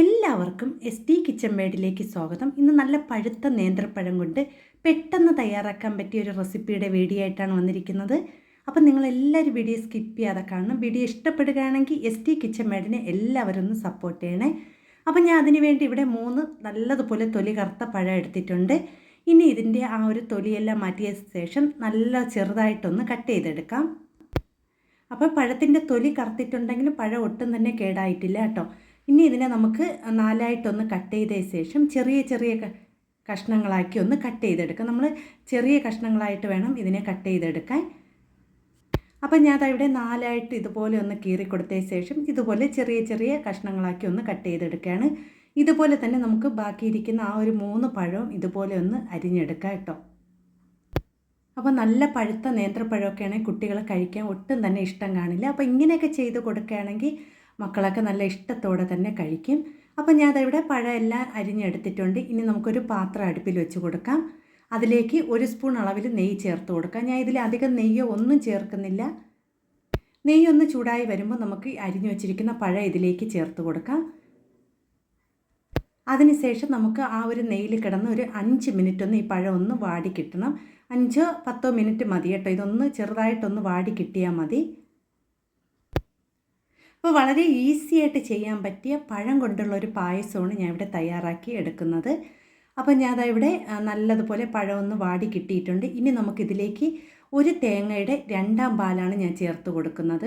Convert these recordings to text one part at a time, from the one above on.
എല്ലാവർക്കും S T kitchen മേഡിലേക്ക് സ്വാഗതം. ഇന്ന് നല്ല പഴുത്ത നേന്ത്രപ്പഴം കൊണ്ട് പെട്ടെന്ന് തയ്യാറാക്കാൻ പറ്റിയ ഒരു റെസിപ്പിയുടെ വീഡിയോ ആയിട്ടാണ് വന്നിരിക്കുന്നത്. അപ്പം നിങ്ങളെല്ലാവരും വീഡിയോ സ്കിപ്പ് ചെയ്യാതെ കാണണം. വീഡിയോ ഇഷ്ടപ്പെടുകയാണെങ്കിൽ എസ് ടി കിച്ചൺ മേഡിനെ എല്ലാവരും ഒന്ന് സപ്പോർട്ട് ചെയ്യണേ. അപ്പം ഞാൻ അതിനുവേണ്ടി ഇവിടെ മൂന്ന് നല്ലതുപോലെ തൊലി കറുത്ത പഴം എടുത്തിട്ടുണ്ട്. ഇനി ഇതിന്റെ ആ ഒരു തൊലിയെല്ലാം മാറ്റിയ ശേഷം നല്ല ചെറുതായിട്ടൊന്ന് കട്ട് ചെയ്തെടുക്കാം. അപ്പോൾ പഴത്തിന്റെ തൊലി കറുത്തിട്ടുണ്ടെങ്കിലും പഴം ഒട്ടും തന്നെ കേടായിട്ടില്ല കേട്ടോ. ഇനി ഇതിനെ നമുക്ക് നാലായിട്ടൊന്ന് കട്ട് ചെയ്ത ശേഷം ചെറിയ ചെറിയ കഷ്ണങ്ങളാക്കി ഒന്ന് കട്ട് ചെയ്തെടുക്കാം. നമ്മൾ ചെറിയ കഷ്ണങ്ങളായിട്ട് വേണം ഇതിനെ കട്ട് ചെയ്തെടുക്കാൻ. അപ്പം ഞാൻ ഇവിടെ നാലായിട്ട് ഇതുപോലെ ഒന്ന് കീറി കൊടുത്ത ശേഷം ഇതുപോലെ ചെറിയ ചെറിയ കഷ്ണങ്ങളാക്കി ഒന്ന് കട്ട് ചെയ്തെടുക്കുകയാണ്. ഇതുപോലെ തന്നെ നമുക്ക് ബാക്കിയിരിക്കുന്ന ആ ഒരു മൂന്ന് പഴവും ഇതുപോലെ ഒന്ന് അരിഞ്ഞെടുക്കാം കേട്ടോ. അപ്പോൾ നല്ല പഴുത്ത നേന്ത്രപ്പഴമൊക്കെ ആണെങ്കിൽ കുട്ടികൾ കഴിക്കാൻ ഒട്ടും തന്നെ ഇഷ്ടം കാണില്ല. അപ്പോൾ ഇങ്ങനെയൊക്കെ ചെയ്ത് കൊടുക്കുകയാണെങ്കിൽ മക്കളൊക്കെ നല്ല ഇഷ്ടത്തോടെ തന്നെ കഴിക്കും. അപ്പോൾ ഞാൻ അതിവിടെ പഴം എല്ലാം അരിഞ്ഞെടുത്തിട്ടുണ്ട്. ഇനി നമുക്കൊരു പാത്രം അടുപ്പിൽ വെച്ച് കൊടുക്കാം. അതിലേക്ക് ഒരു സ്പൂൺ അളവിൽ നെയ്യ് ചേർത്ത് കൊടുക്കാം. ഞാൻ ഇതിൽ അധികം നെയ്യോ ഒന്നും ചേർക്കുന്നില്ല. നെയ്യ് ഒന്ന് ചൂടായി വരുമ്പോൾ നമുക്ക് അരിഞ്ഞു വെച്ചിരിക്കുന്ന പഴം ഇതിലേക്ക് ചേർത്ത് കൊടുക്കാം. അതിനുശേഷം നമുക്ക് ആ ഒരു നെയ്യിൽ കിടന്ന് ഒരു അഞ്ച് മിനിറ്റ് ഒന്ന് ഈ പഴം ഒന്ന് വാടി കിട്ടണം. അഞ്ചോ പത്തോ മിനിറ്റ് മതി കേട്ടോ. ഇതൊന്ന് ചെറുതായിട്ടൊന്ന് വാടി കിട്ടിയാൽ മതി. അപ്പോൾ വളരെ ഈസി ആയിട്ട് ചെയ്യാൻ പറ്റിയ പഴം കൊണ്ടുള്ള ഒരു പായസമാണ് ഞാൻ ഇവിടെ തയ്യാറാക്കി എടുക്കുന്നത്. അപ്പോൾ ഞാൻ ഇവിടെ നല്ലതുപോലെ പഴം ഒന്ന് വാടി കിട്ടിയിട്ടുണ്ട്. ഇനി നമുക്കിതിലേക്ക് ഒരു തേങ്ങയുടെ രണ്ടാം പാലാണ് ഞാൻ ചേർത്ത് കൊടുക്കുന്നത്.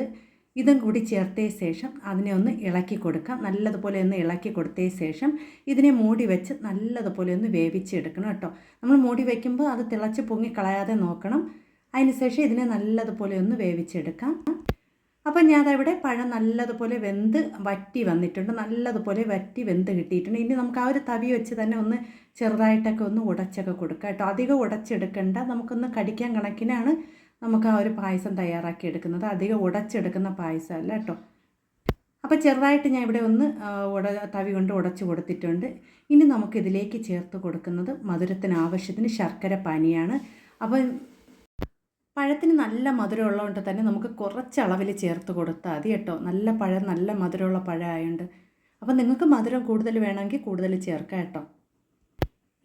ഇതും കൂടി ചേർത്തതിന് ശേഷം അതിനെ ഒന്ന് ഇളക്കി കൊടുക്കാം. നല്ലതുപോലെ ഒന്ന് ഇളക്കി കൊടുത്തേ ശേഷം ഇതിനെ മൂടി വെച്ച് നല്ലതുപോലെ ഒന്ന് വേവിച്ചെടുക്കണം കേട്ടോ. നമ്മൾ മൂടി വയ്ക്കുമ്പോൾ അത് തിളച്ച് പൊങ്ങി കളയാതെ നോക്കണം. അതിനുശേഷം ഇതിനെ നല്ലതുപോലെ ഒന്ന് വേവിച്ചെടുക്കാം. അപ്പം ഞാനതവിടെ പഴം നല്ലതുപോലെ വെന്ത് വറ്റി വന്നിട്ടുണ്ട്. നല്ലതുപോലെ വറ്റി വെന്ത് കിട്ടിയിട്ടുണ്ട്. ഇനി നമുക്ക് ആ ഒരു തവി വെച്ച് തന്നെ ഒന്ന് ചെറുതായിട്ടൊക്കെ ഒന്ന് ഉടച്ചൊക്കെ കൊടുക്കുക കേട്ടോ. അധികം ഉടച്ചെടുക്കേണ്ട. നമുക്കൊന്ന് കടിക്കാൻ കണക്കിനാണ് നമുക്ക് ആ ഒരു പായസം തയ്യാറാക്കി എടുക്കുന്നത്. അധികം ഉടച്ചെടുക്കുന്ന പായസമല്ല കേട്ടോ. അപ്പോൾ ചെറുതായിട്ട് ഞാൻ ഇവിടെ ഒന്ന് ഉട തവി കൊണ്ട് ഉടച്ചു കൊടുത്തിട്ടുണ്ട്. ഇനി നമുക്കിതിലേക്ക് ചേർത്ത് കൊടുക്കുന്നത് മധുരത്തിന് ആവശ്യത്തിന് ശർക്കര പാനിയാണ്. അപ്പോൾ പഴത്തിന് നല്ല മധുരം ഉള്ളതുകൊണ്ട് തന്നെ നമുക്ക് കുറച്ച് അളവിൽ ചേർത്ത് കൊടുത്താൽ മതി കേട്ടോ. നല്ല പഴം നല്ല മധുരമുള്ള പഴമായതുകൊണ്ട് അപ്പോൾ അപ്പം നിങ്ങൾക്ക് മധുരം കൂടുതൽ വേണമെങ്കിൽ കൂടുതൽ ചേർക്കാം കേട്ടോ.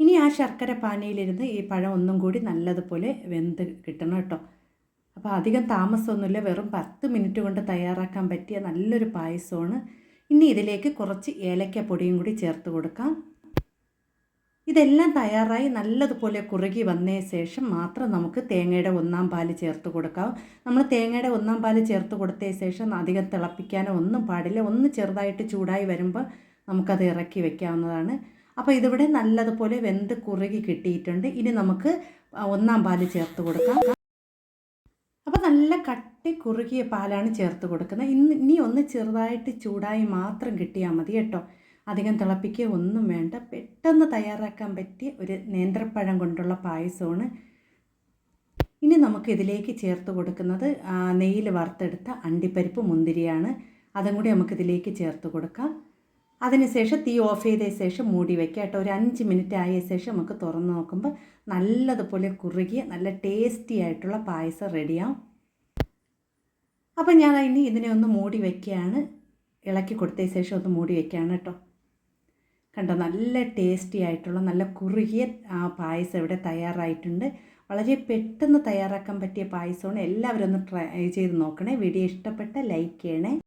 ഇനി ആ ശർക്കര പാനയിലിരുന്ന് ഈ പഴം ഒന്നും കൂടി നല്ലതുപോലെ വെന്ത് കിട്ടണം കേട്ടോ. അപ്പോൾ അധികം താമസമൊന്നുമില്ല. വെറും പത്ത് മിനിറ്റ് കൊണ്ട് തയ്യാറാക്കാൻ പറ്റിയ നല്ലൊരു പായസമാണ്. ഇനി ഇതിലേക്ക് കുറച്ച് ഏലക്ക പൊടിയും കൂടി ചേർത്ത് കൊടുക്കാം. ഇതെല്ലാം തയ്യാറായി നല്ലതുപോലെ കുറുകി വന്നതിന് ശേഷം മാത്രം നമുക്ക് തേങ്ങയുടെ ഒന്നാം പാൽ ചേർത്ത് കൊടുക്കാം. നമ്മൾ തേങ്ങയുടെ ഒന്നാം പാൽ ചേർത്ത് കൊടുത്തതിന് ശേഷം അധികം തിളപ്പിക്കാനോ ഒന്നും പാടില്ല. ഒന്ന് ചെറുതായിട്ട് ചൂടായി വരുമ്പോൾ നമുക്കത് ഇറക്കി വെക്കാവുന്നതാണ്. അപ്പോൾ ഇതിവിടെ നല്ലതുപോലെ വെന്ത് കുറുകി കിട്ടിയിട്ടുണ്ട്. ഇനി നമുക്ക് ഒന്നാം പാൽ ചേർത്ത് കൊടുക്കാം. അപ്പോൾ നല്ല കട്ടി കുറുകിയ പാലാണ് ചേർത്ത് കൊടുക്കുന്നത്. ഇന്ന് ഇനി ഒന്ന് ചെറുതായിട്ട് ചൂടായി മാത്രം കിട്ടിയാൽ മതി കേട്ടോ. അധികം തിളപ്പിക്കുക ഒന്നും വേണ്ട. പെട്ടെന്ന് തയ്യാറാക്കാൻ പറ്റിയ ഒരു നേന്ത്രപ്പഴം കൊണ്ടുള്ള പായസമാണ് ഇനി നമുക്ക് ഇതിലേക്ക് ചേർത്ത് കൊടുക്കുന്നത് നെയ്യിൽ വറുത്തെടുത്ത അണ്ടിപ്പരിപ്പ് മുന്തിരിയാണ്. അതും കൂടി നമുക്കിതിലേക്ക് ചേർത്ത് കൊടുക്കാം. അതിനുശേഷം തീ ഓഫ് ചെയ്ത ശേഷം മൂടി വയ്ക്കുക കേട്ടോ. ഒരു അഞ്ച് മിനിറ്റ് ആയ ശേഷം നമുക്ക് തുറന്ന് നോക്കുമ്പോൾ നല്ലതുപോലെ കുറുകിയ നല്ല ടേസ്റ്റി ആയിട്ടുള്ള പായസം റെഡിയാവും. അപ്പം ഞാൻ ഇനി ഇതിനെ ഒന്ന് മൂടി വയ്ക്കുകയാണ് ഇളക്കി കൊടുത്ത ശേഷം ഒന്ന് മൂടി വയ്ക്കുകയാണ് കേട്ടോ. കണ്ടോ? നല്ല ടേസ്റ്റി ആയിട്ടുള്ള നല്ല കുറുകിയ പായസം ഇവിടെ തയ്യാറായിട്ടുണ്ട്. വളരെ പെട്ടെന്ന് തയ്യാറാക്കാൻ പറ്റിയ പായസമാണ്. എല്ലാവരും ഒന്ന് ട്രൈ ചെയ്ത് നോക്കണേ. വീഡിയോ ഇഷ്ടപ്പെട്ട ലൈക്ക് ചെയ്യണേ.